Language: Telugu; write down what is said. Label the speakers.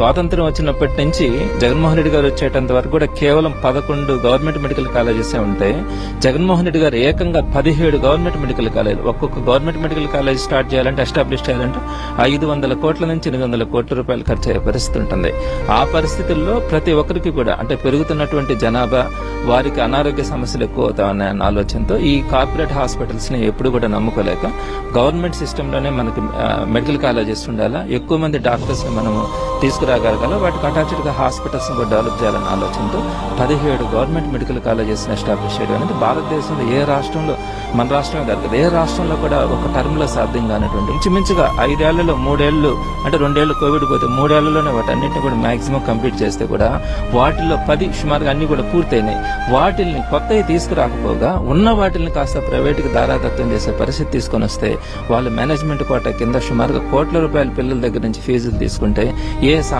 Speaker 1: స్వాతంత్రం వచ్చినప్పటి నుంచి జగన్మోహన్ రెడ్డి గారు వచ్చేటంత వరకు కూడా కేవలం పదకొండు గవర్నమెంట్ మెడికల్ కాలేజెస్ ఉంటే జగన్మోహన్ రెడ్డి గారు ఏకంగా పదిహేడు గవర్నమెంట్ మెడికల్ కాలేజ్ ఒక్కొక్క గవర్నమెంట్ మెడికల్ కాలేజ్ స్టార్ట్ చేయాలంటే ఎస్టాబ్లిష్ చేయాలంటే ఐదు వందల కోట్ల నుంచి ఎనిమిది వందల కోట్ల రూపాయలు ఖర్చు అయ్యే పరిస్థితి ఉంటుంది. ఆ పరిస్థితుల్లో ప్రతి ఒక్కరికి కూడా అంటే పెరుగుతున్నటువంటి జనాభా వారికి అనారోగ్య సమస్యలు ఎక్కువ అవుతాయనే ఆలోచనతో ఈ కార్పొరేట్ హాస్పిటల్స్ని ఎప్పుడు కూడా నమ్ముకోలేక గవర్నమెంట్ సిస్టమ్లోనే మనకి మెడికల్ కాలేజెస్ ఉండాలా ఎక్కువ మంది డాక్టర్స్ని మనము తీసుకురాగలగాల వాటికి అటాచ్డ్గా హాస్పిటల్స్ కూడా డెవలప్ చేయాలన్న ఆలోచనతో పదిహేడు గవర్నమెంట్ మెడికల్ కాలేజెస్ ఎస్టాబ్లిష్ చేయడం అనేది భారతదేశంలో ఏ రాష్ట్రంలో మన రాష్ట్రమే కాదు కదా, ఏ రాష్ట్రంలో కూడా ఒక టర్మ్లో సాధ్యం కానటువంటి ఇంచుమించుగా ఐదేళ్ళలో మూడేళ్ళు అంటే రెండేళ్ళు కోవిడ్ పోతే మూడేళ్ళలోనే వాటన్నింటిని కూడా మాక్సిమం కంప్లీట్ చేస్తే కూడా వాటిల్లో పది సుమారుగా అన్ని కూడా పూర్తయినాయి. వాటిల్ని కొత్తవి తీసుకురాకపోగా ఉన్న వాటిల్ని కాస్త ప్రైవేటుకి దారాదత్తం చేసే పరిస్థితి తీసుకొని వస్తే వాళ్ళు మేనేజ్మెంట్ కోట కింద సుమారుగా కోట్ల రూపాయల పిల్లల దగ్గర నుంచి ఫీజులు తీసుకుంటే ఏ